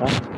ก็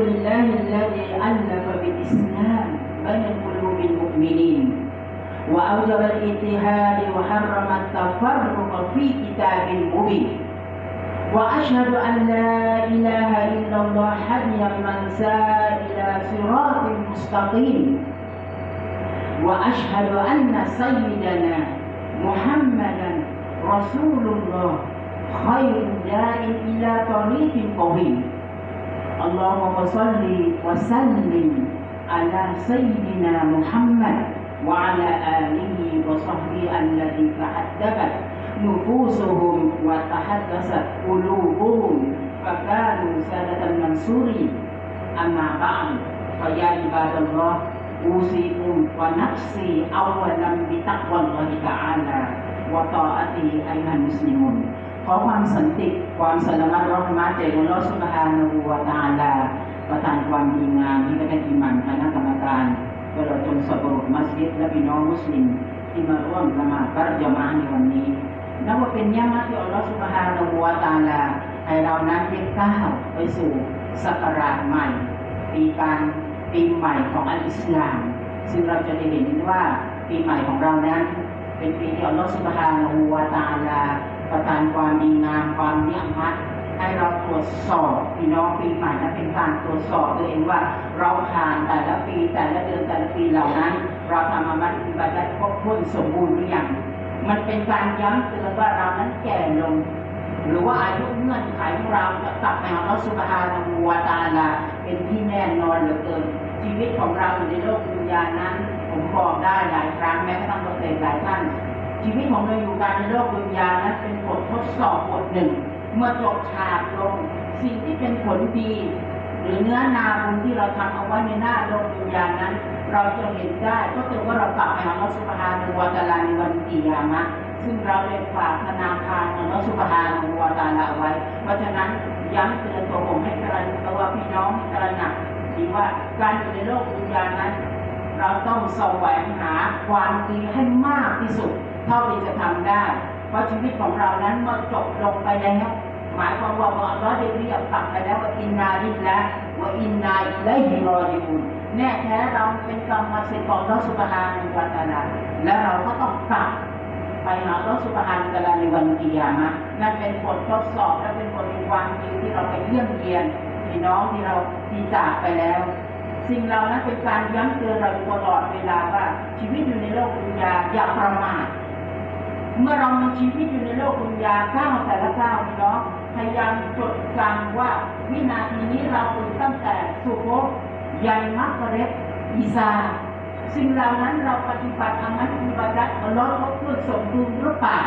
لله الذي ألف بالإسلام بين قلوب المؤمنين وأوجب الإتهام وحرم التفرق في كتاب مبين. وأشهد أن لا إله إلا الله حي من سار إلى صراط مستقيم. وأشهد أن سيدنا محمدا رسول الله خير داء إلى طريق قويم اللهم صل وسلم على سيدنا محمد وعلى آله وصحبه الذي تحدثت نفوسهم وتحدثت قلوبهم فكانوا سادة المنصورين. أما بعد فيا عباد الله أوصيكم ونفسي أولا بتقوى الله تعالى وطاعته أيها المسلمون. ข อความสันติความสลามัดรอฮ์มาจากอัลลอสุบฮานะฮูวตาลาประทานความดีงามที่ได้อิหมันคณะกรรมการตลอดจนสบรุมัสยิดและพี่น้องมุสลิมที่มาร่วมละหมาดบัรจามะห์ในวันนี้นับว่าเป็นยามะที่อัลลอฮฺสุบฮานูวตาลาให้เรานั้นได้ก้าวไปสู่ศักราชใหม่ปีการปีใหม่ของอัลอิสลาม ซึ่งเราจะได้เห็นว่าปีใหม่ของเรานั้น เป็นปีที่อัลลอฮฺสุบฮานูวตาลา ประทานความดีงามความเนียมัดให้เราตรวจสอบพี่น้องปีใหม่นั้นเป็นการตรวจสอบตัวเองว่า เราผ่านแต่ละปีแต่ละเดือนแต่ละปีเหล่านั้น เราทำอามัดอิบาดัดครบถ้วนสมบูรณ์หรือยังมันเป็นการย้ำเตือนว่าเรานั้นแก่ลง หรือว่าอายุเงื่อนไขของเราจะกลับไปหาอัลลอฮฺสุบฮานะฮูวตาลาเป็นที่แน่นอนเหลือเกิน ชีวิตของเราอยู่ในโลกดุนยาณนั้น ผมบอกได้หลายครั้งแม้กระทั่งตัวเองหลายท่าน ชีวิตของเราอยู่การในโลกดุนยานั้นเป็นบททดสอบบทหนึ่ง เมื่อจบฉากลง สิ่งที่เป็นผลดี หรือเนื้อนาบุญที่เราทำเอาไว้ในหน้าโลกดุนยานั้น เราจะเห็นได้ก็คือว่าเรากลับไปหาอัลลอฮฺสุบฮานะฮูวาตาลาในวันกิยามะซึ่งเราได้ฝากธนาคารของอัลลอฮฺสุบฮานะฮูวาตาลาเอาไว้ เพราะฉะนั้นย้ำเตือนตัวผมให้ตระหนักตัวพี่น้องให้ตระหนักดีว่าการอยู่ในโลกดุนยานั้น เราต้องแสวงหาความดีให้มากที่สุด เท่าที่จะทำได้ เพราะชีวิตของเรานั้นเมื่อจบลงไปแล้วหมายความว่าเมื่ออัลลอฮ์ได้เรียกกลับไปแล้วว่าอินนาลิลละว่าอินนาอิลัยฮิรอญิอุนแน่แท้เราเป็นกรรมสิทธิ์ของอัลอสุบฮานะฮูวะตาลาและเราก็ต้องกลับไปหาอัลอสุบฮานะฮูวะตะอาลาในวันกิยามะนั่นเป็นบททดสอบและเป็นบทแห่งความจริงที่เราไปเยี่ยมเยียนพี่น้องที่เราที่จากไปแล้ว สิ่งเหล่านั้นเป็นการย้ำเตือนเราตลอดเวลาว่าชีวิตอยู่ในโลกดุนยาอย่าประมาท เมื่อเรามีชีวิตอยู่ในโลกดุนยาก้าวแต่ละก้าวพี่น้องพยายามจดจำว่าวินาทีนี้เราตื่นตั้งแต่สุโขยันมักกะเร็อีซาสิ่งเหล่านั้นเราปฏิบัติอามัลอิบาดัตอัลลอฮ์เขาเพื่อสมดุลหรือเปล่า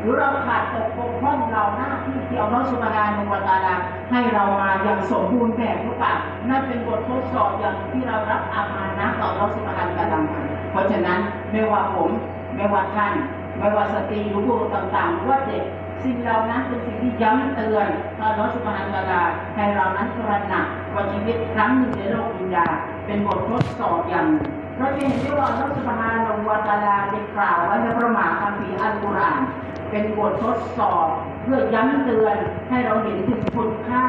หรือเราขาดตกบกพร่องเราหน้าที่ที่อัลลอฮ์สุบฮานะฮูวะตะอาลาให้เรามาอย่างสมบูรณ์แบบหรือเปล่านั่นเป็นบททดสอบอย่างที่เรารับอามานะต่ออัลลอฮ์สุบฮานะฮูวะตะอาลาเพราะฉะนั้นไม่ว่าผมไม่ว่าท่าน ไม่ว่าสตรีหรือผู้ต่างๆว่าเด็กสิ่งเหล่านั้นเป็นสิ่งที่ย้ำเตือนต่ออัลลอฮ์สุบฮานวะตะอาลาให้เรานั้นตระหนักว่าชีวิตครั้งหนึ่งในโลกดุนยาเป็นบททดสอบอย่างเราจะเห็นได้ว่าอัลลอฮฺสุบฮานะฮูวะตาลาได้กล่าวไว้ในพระมหาคัมภีร์อัลกุรอานเป็นบททดสอบเพื่อย้ำเตือนให้เราเห็นถึงคุณค่า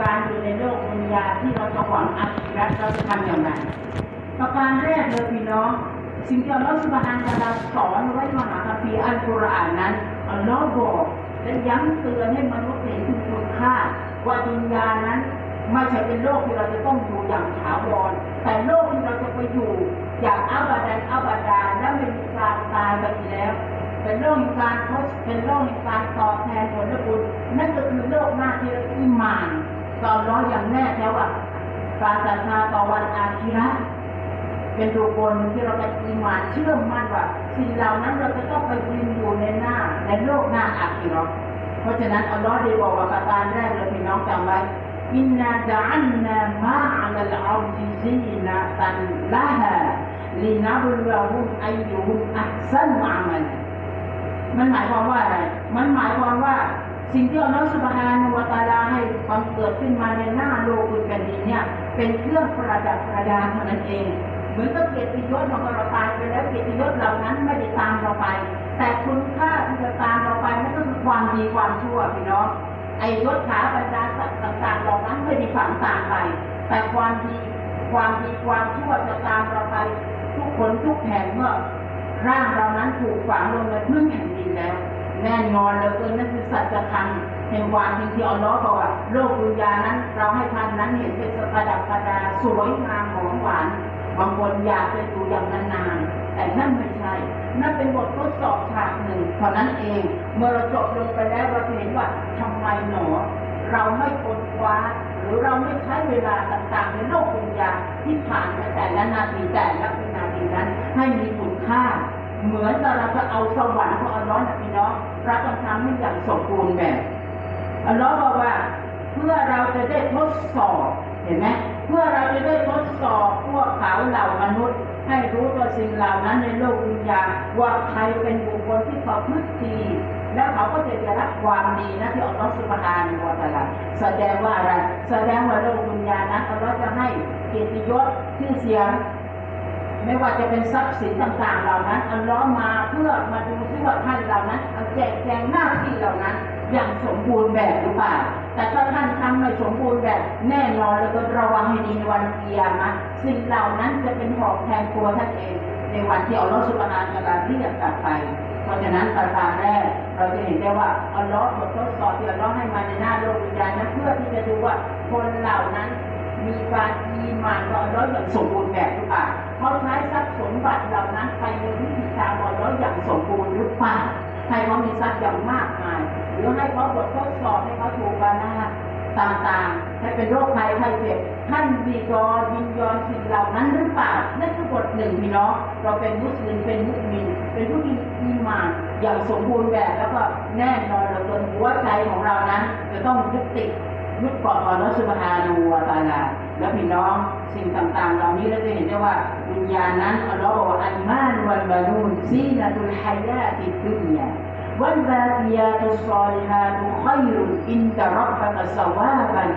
การอยู่ในโลกดุนยาที่เราจะหวังอาชีพเราจะทำอย่างไรประการแรกเลยพี่น้อง สิ่งที่อัลลอฮฺสุบฮานะตะอาลาสอนไว้มหาคัมภีร์อัลกุรอานนั้นอัลลอฮฺบอกและย้ำเตือนให้มนุษย์เห็นถึงคุณค่าว่าดุนยานั้นไม่ใช่เป็นโลกที่เราจะต้องอยู่อย่างถาวรแต่โลกที่เราจะไปอยู่อย่างอับดันอับดานและไม่มีการตายไปอีกแล้ว เป็นโลกแห่งการทดเป็นโลกแห่งการตอบแทนผลบุญนั่นก็คือโลกหน้าที่เราอิมานต่อร้อยอย่างแน่แท้ว่าการศรัทธาต่อวันอาคิระ เป็นตัวบนที่เราจะอิมาเชื่อมั่นว่าสิ่งเหล่านั้นเราจะต้องไปยืนอยู่ในหน้าในโลกหน้าอาคิเราะเพราะฉะนั้นอัลลอฮ์ได้บอกว่าประการแรกเลยพี่น้องจำไว้อินนาจัลนามาอัลอาร์ดิซีนาตันละฮะลินับลาฮุมอายุฮุมอัพซันอามัลมันหมายความว่าอะไร มันหมายความว่าสิ่งที่อัลลอฮฺสุบฮานะฮูวะตาลาให้บังเกิดขึ้นมาในหน้าโลกบนแผ่นดินเนี่ยเป็นเครื่องประดับประดาเท่านั้นเอง มือนกับเกียรติยศของเราตายไปแล้วเกียรติยศเหล่านั้นไม่ได้ตามเราไป แต่คุณค่าที่จะตามเราไปนั่นก็คือความดีความชั่วพี่น้องไอ้ยศถาบรรดาศักดิ์ต่างๆเหล่านั้นไม่ได้ฝังตามไป แต่ความดีความดีความชั่วจะตามเราไป ทุกคนทุกแห่งเมื่อร่างเรานั้นถูกฝังลงในพื้นแผ่นดินแล้ว แน่นอนเลยเกินนั่นคือสัจธรรมแห่งความจริงที่อัลลอฮ์บอกว่าโลกวิญญาณนั้น เราให้ท่านนั้นเห็นเป็นสประดับประดาสวยงามหอมหวาน บางคนอยากจะอยู่อย่างนานๆแต่นั่นไม่ใช่ นั่นเป็นบททดสอบฉากหนึ่งเท่านั้นเอง เมื่อเราจบลงไปแล้วเราเห็นว่าทำไมหนอ เราไม่ค้นคว้าหรือเราไม่ใช้เวลาต่างๆในโลกวิญญาที่ผ่านไปแต่ละนาทีแต่ละวินาทีนั้นให้มีคุณค่าเหมือนกับเราจะเอาสวรรค์ของอัลลอฮ์นะพี่น้องเราต้องทำให้อย่างสมบูรณ์แบบอัลลอฮ์บอกว่าเพื่อเราจะได้ทดสอบเห็นไหม เพื่อเราจะได้ทดสอบพวกเขาเหล่ามนุษย์ ให้รู้ตัวสิ่งเหล่านั้นในโลกวิญญาณว่าใครเป็นบุคคลที่ประพฤติดีแล้วเขาก็จะได้รับความดีนะที่อัลลอฮ์สุบฮานะฮูวะตะอาลาแสดงว่าอะไรแสดงว่าโลกวิญญาณนั้นอัลลอฮ์จะให้เกียรติยศชื่อเสียงไม่ว่าจะเป็นทรัพย์สินต่างๆ เหล่านั้น อัลลอฮ์มาเพื่อมาดูซิว่าท่านเหล่านั้นเอาแจกแจงหน้าที่เหล่านั้น อย่างสมบูรณ์แบบหรือเปล่า แต่ถ้าท่านทำไม่สมบูรณ์แบบแน่นอนแล้วก็ระวังให้ดีในวันเกียรมะสิ่งเหล่านั้นจะเป็นหอกแทนตัวท่านเอง ในวันที่อัลลอฮ์สุบานะฮูวะตะอาลาเรียกกลับไป เพราะฉะนั้นประการแรกเราจะเห็นได้ว่าอัลลอฮ์บททดสอบที่อัลลอฮ์ให้มาในหน้าโลกวิญญาณนั้นเพื่อที่จะดูว่าคนเหล่านั้นมีการอีมานต่ออัลลอฮ์อย่างสมบูรณ์แบบหรือเปล่าเขาใช้ทรัพย์สมบัติเหล่านั้นไปในวิธีการของอัลลอฮ์อย่างสมบูรณ์หรือเปล่า ให้เขามีทรัพย์อย่างมากมาย หรือให้เขาบททดสอบให้เขาถูกบานาต่างๆให้เป็นโรคภัยไข้เจ็บท่านบีกรยินยอมสิ่งเหล่านั้นหรือเปล่านั่นคือบทหนึ่งพี่น้องเราเป็นมุสลิมเป็นมุสลิมเป็นผู้ที่มีมานอย่างสมบูรณ์แบบแล้วก็แน่นอนเหลือเกินหัวใจของเรานั้นจะต้องยึดติดยึดเกาะต่อรัสุบฮานูวาตาลา แล้วพี่น้องสิ่งต่างๆ เหล่านี้เราจะเห็นได้ว่าวิญญาณนั้นอัลลอฮ์บอกว่าอัลมานวัลบานูนซีนะตุลฮัยาติดุนยาวัลบากิยาตุสซอลิฮาตุขัยรุอินตะรับบะกะสวาบัน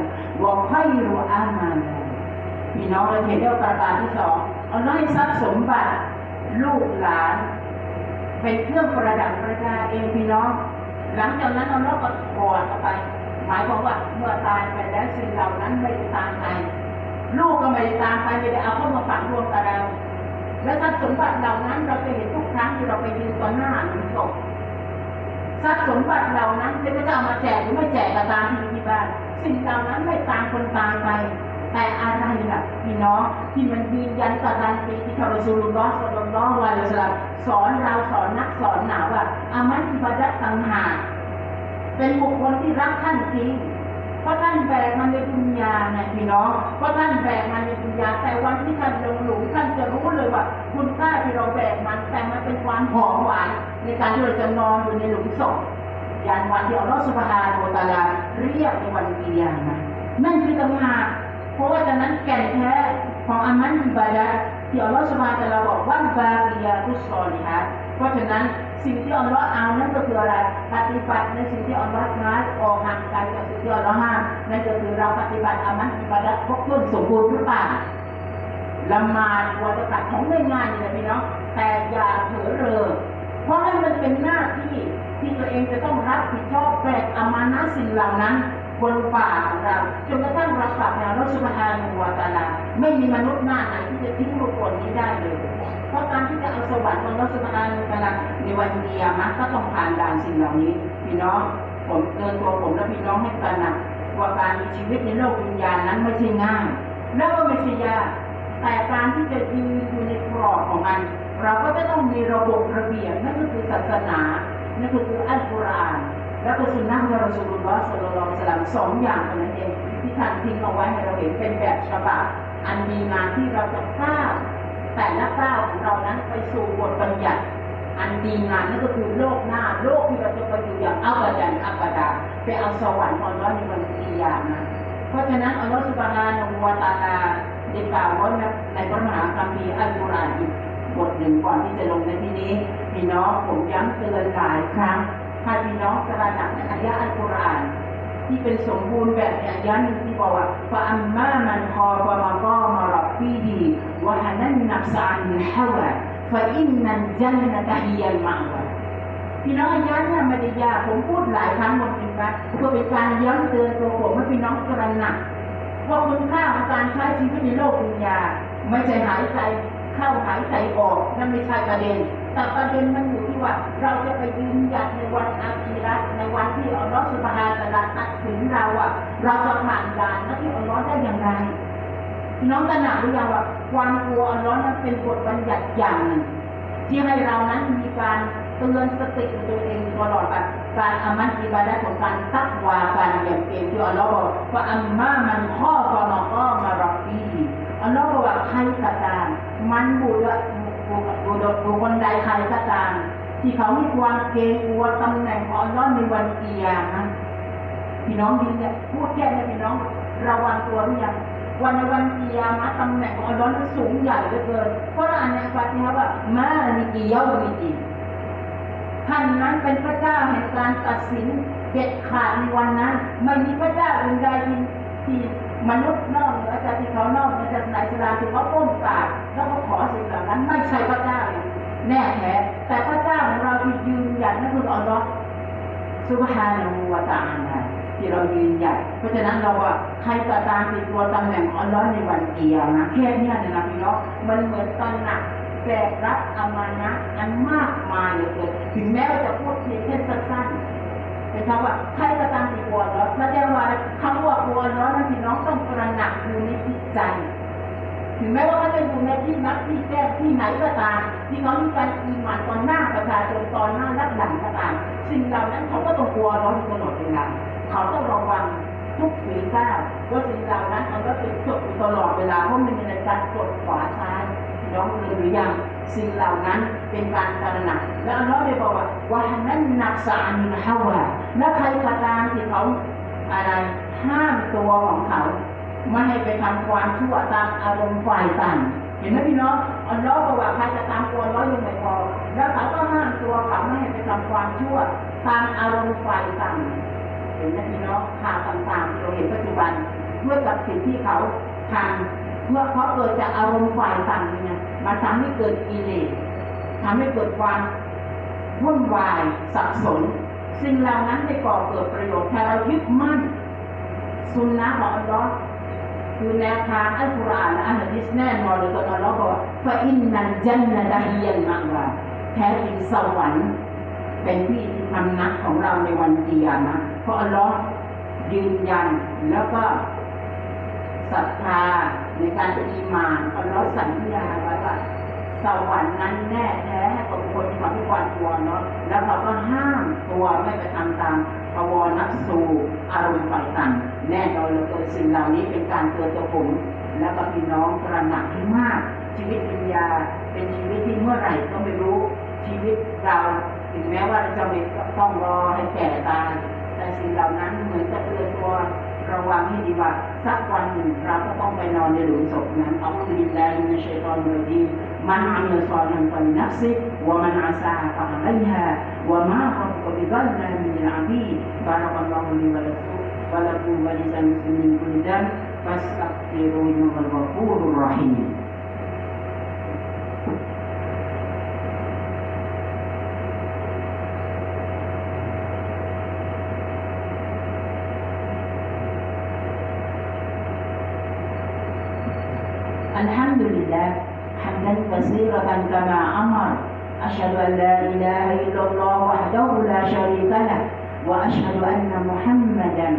วะขัยรุอามาลาพี่น้องเราเห็นได้ว่าประการที่สองอัลลอฮ์ให้ทรัพย์สมบัติลูกหลาน เป็นเครื่องประดับประดาเองพี่น้อง หลังจากนั้นเราเลาก็ถอดออกไป หมายความว่าเมื่อตายไปแล้วสิ่งเหล่านั้นไม่ได้ตามไป ลูกก็ไม่ได้ตามไปไม่ได้เอาเข้ามาฝังรวมกับเรา และทรัพย์สมบัติเหล่านั้นเราจะเห็นทุกครั้งที่เราไปยืนต่อหน้าหลุมศพทรัพย์สมบัติเหล่านั้นจะไม่ได้เอามาแจกหรือไม่แจกก็ตามที่ที่บ้านสิ่งเหล่านั้นไม่ตามคนตายไป แต่อะไรล่ะพี่น้องที่มันยืนยันการันตีที่ทารสูลุลลอสลลลอฮุอะลัยฮิวะซัลลัมสอนเราสอนนักสอนหนาว่าอามันอิบาดัตต่างหากเป็นบุคคลที่รักท่านจริง เพราะท่านแบกมันในดุนยาไงพี่น้องเพราะท่านแบกมันในดุนยาแต่วันที่ท่านลงหลุมท่านจะรู้เลยว่าคุณค่าที่เราแบกมันแต่มันเป็นความหอมหวานในการที่เราจะนอนอยู่ในหลุมศพยันวันที่อัลลอฮฺสุบฮานะฮูวะตาลาเรียกในวันกิยามะห์นั่นคือตำหากเพราะว่าจากนั้นแก่นแท้ของอามันอิบาดะที่อัลลอฮฺสุบฮานะฮูวะตาลาบอกว่าบาริยาตุสซอลิฮะเพราะฉะนั้นสิ่งที่อัลลอฮ์เอานั่นก็คืออะไร ฏิบัติในสิ่งที่อัลลอฮ์ท้ายออกห่างไกลจากสิ่งที่อัลลอฮ์ห้ามนั่นก็คือเราปฏิบัติอามันอิบาดะห์ครบถ้วนสมบูรณ์หรือเปล่าละมาดวัตกรรมของง่ายๆนี่แหละพี่น้องแต่อย่าเผลอเรอเพราะนั่นมันเป็นหน้าที่ที่ตัวเองจะต้องรับผิดชอบแบกอามานะสิ่งเหล่านั้นบนฝ่าเราจนกระทั่งเรากลับแนวรัสุภานุวาตาลาไม่มีมนุษย์หน้าไหนที่จะทิ้งบุคคลนี้ได้เลย เพราะการที่จะเอาสวรรค์บนรัสุภานุวาตาลาในวันเดียมะก็ต้องผ่านด่านสิ่งเหล่านี้ พี่น้อง ผมเตือนตัวผมและพี่น้องให้ตระหนักว่าการมีชีวิตในโลกวิญญาณนั้นไม่ใช่ง่าย แล้วก็ไม่ใช่ยากแต่การที่จะยืนอยู่ในกรอบของมัน เราก็จะต้องมีระบบระเบียบนั่นก็คือศาสนา นั่นก็คืออัลกุรอานแล้วก็สุนนะของรอสูลุลลอฮ์สัลลัลลอฮุอะลัยฮิวะสัลลัมสองอย่างเท่านั้นเองที่ท่านทิ้งเอาไว้ให้เราเห็นเป็นแบบฉบับอันดีงามที่เราจะก้าว แต่ละก้าวของเรานั้นไปสู่บทบัญญัติ อันดีงามนั่นก็คือโลกหน้า โลกที่เราจะไปอยู่อย่างอับดันอับดาไปเอาสวรรค์ของเลอฮ์ในวันกิยานะเพราะฉะนั้นอัลลอฮฺสุบานะฮูวะตาลาได้กล่าวไว้ในพระมหาคัมภีร์อัลกุรอานอีกบทหนึ่งก่อนที่จะลงในที่นี้พี่น้องผมย้ำเตือนหลายครั้งถ้าพี่น้องตระหนักในอายะอัลกุรอาน ที่เป็นสมบูรณ์แบบในอายะหนึ่งที่บอกว่าฟะอัมมามันคอฟะมาก็มารับฟีดีวะฮานันนับซานฮาวะฟะอินนันจันนะตะฮิยัลมาวะพี่น้องย้ำเนี่ยไม่ได้ยากผมพูดหลายครั้งหมดจริงปะเพื่อเป็นการย้ำเตือนตัวผมให้พี่น้องตระหนักว่าคุณค่าของการใช้ชีวิตในโลกดุนยาไม่ใช่หายใจเข้าหายใจออกนั่นไม่ใช่ประเด็น แต่ประเด็นมันอยู่ ว่าเราจะไปยืนหยัดในวันอาคีรัตในวันที่อัลลอฮฺสุบฮานะตะลาตัดสินเราอะ เราจะผ่านด่านน้าที่อัลลอฮ์ได้อย่างไรน้องตระหนักหรือยังว่าความกลัวอัลลอฮ์นั้นเป็นบทบัญญัติอย่างหนึ่งที่ให้เรานั้นมีการเตือนสติตัวเองตลอดแบบการอามันอิบาดะของการตักวาการอย่างเต็มที่อัลลอฮ์บอกว่าอัมมามันข้อฟามก็มารับปีอัลลอฮ์บอกว่าใครก็ตามมันบุตรบุตรบุตรบุคคลใดใครก็ตาม ที่เขามีความเกรงกลัวตำแหน่งของอัลลอฮ์ในวันเกียรมะพี่น้องดินเนี่ยพูดแค่นี้พี่น้องระวังตัวหรือยังวันในวันเกิยามะตำแหน่งของอัลลอฮ์นั้นสูงใหญ่เหลือเกินเพราะอ่านในฟาติฮะว่ามาลิกิยามิดีนท่านนั้นเป็นพระเจ้าแห่งการตัดสินเด็ดขาดในวันนั้นไม่มีพระเจ้าอื่นใดที่มนุษย์นอกเหนือจากที่เขานอกเหนือจากนาอิสลาที่เขาก้มกราบแล้วก็ขอสิ่งเหล่านั้นไม่ใช่พระเจ้าอย่าง แน่แท้แต่พระเจ้าของเราที่ยืนหยัดนั่นคืออัลลอฮ์สุบฮานูวะตะอาลาที่เรายืนหยัดเพราะฉะนั้นเราว่าใครตามติดตัวตำแหน่งอัลลอฮ์ในวันเกียรนะแค่เนี้ยเนี่ยนะพี่น้องมันเหมือนตระหนักแบกรับอามานะอันมากมายเหลือเกินถึงแม้ว่าจะพูดเพียงแค่สั้นๆแต่คำว่าใครตามติดตัวอัลเลอฮ์ไม่ได้ว่าคำว่ากลัวอัลเลอฮ์นั้นพี่น้องต้องตระหนักอยู่ในจิตใจ ถึงแม้ว่าเขาจะอยู่ในที่นัดที่แก้ที่ไหนก็ตามที่เขามีการอีหมันตอนหน้าประชาชนตอนหน้ารับหลังก็ตามสิ่งเหล่านั้นเขาก็ต้องกลัวร้อนอยู่ตลอดเวลาเขาต้องระวังทุกฝีก้าวว่าสิ่งเหล่านั้นมันก็เป็นจดอยู่ตลอดเวลาเพราะมันมีในการกดขวาซ้ายน้องลืมหรือยังสิ่งเหล่านั้นเป็นการตระหนักแล้วอัลเลอฮ์ได้บอกว่าว่านั้นนักสานินฮาวาและใครก็ตามที่เขาอะไรห้ามตัวของเขา ไม่ให้ไปทำความชั่วตามอารมณ์ฝ่ายต่ำเห็นไหมพี่น้องอัลลอฮ์บอกว่าใครจะตามตัวร้อยยังไม่พอ แล้วเขาก็ห้ามตัวเขาไม่ให้ไปทำความชั่วตามอารมณ์ฝ่ายต่ำเห็นไหมพี่น้องข่าวต่างๆที่เราเห็นปัจจุบันเมื่อกับสิ่งที่เขาทำเมื่อเขาเกิดจากอารมณ์ฝ่ายต่ำเนี่ยมันทำให้เกิดกิเลสทำให้เกิดความวุ่นวายสับสน สิ่งเหล่านั้นไม่ก่อเกิดประโยชน์แค่เรายึดมั่นสุนนะของอัลลอฮ์ คือแนวทางอัลกุรอานและอัลฮะดิษแน่นอนเลยตอนอัลลอฮ์บอกว่าฟาอินนันจันนะดะฮียันมากว่าแท้จริงสวรรค์เป็นที่ทำนักของเราในวันเกียรนะเพราะอัลลอฮ์ยืนยันแล้วก็ศรัทธาในการอิมานอัลลอฮ์สัญญาไว้ว่า สวรรค์นั้นแน่แท้ให้กับคนที่ทำให้ความกลัวเนาะแล้วเขาก็ห้ามตัวไม่ไปทำตามภวนักสูอารมณ์ฝ่ายต่ำแน่นอนเลยเกิดสิ่งเหล่านี้เป็นการเตือนตัวผม แล้วก็พี่น้องตระหนักให้มาก ชีวิตปัญญาเป็นชีวิตที่เมื่อไหร่ก็ไม่รู้ชีวิตเราถึงแม้ว่าเราจะไม่ต้องรอให้แก่ตายแต่สิ่งเหล่านั้นเหมือนจะเตือนตัวระวังให้ดีว่าสักวันหนึ่งเราก็ต้องไปนอนในหลุมศพนั้นเอาคุบิลลาฮิมินัชชัยฏอนรจีมมันอามิลซอนฟะลินัฟซิวะมันอาซาฟะอะลัยฮาวะมารับบุกบิซัลลามิลอาบีด บารักัลลอฮุลิวะลักุวะลักุวะลิซัลมุ كثيرا كما أمر. أشهد أن لا إله إلا الله وحده لا شريك له وأشهد أن محمدا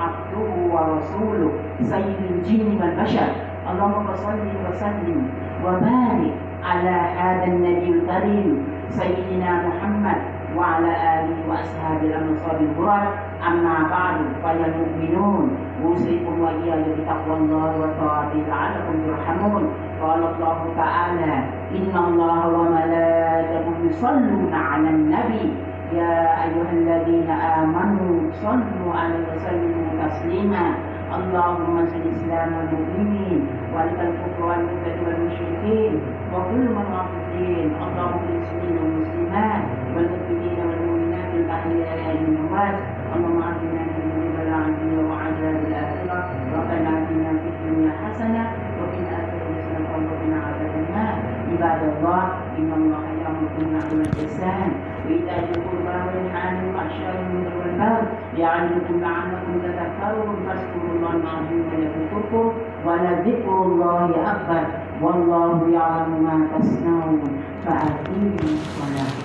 عبده ورسوله سيد الجن والبشر. اللهم صل وسلم وبارك على هذا النبي الكريم سيدنا محمد وعلى آله وأصحابه الأنصار الغرر أما بعد فيا المؤمنون. أوصيكم وإياي بتقوى الله وطاعته لعلكم ترحمون. قال الله تعالى إن الله وملائكته يصلون على النبي. يا أيها الذين آمنوا صلوا عليه وسلموا تسليما. اللهم انصر الإسلام والمؤمنين ولك الكفر والمبتدع والمشركين. وكل من ولذكر الله أكبر والله يعلم ما تصنعون فأقيموا الصلاة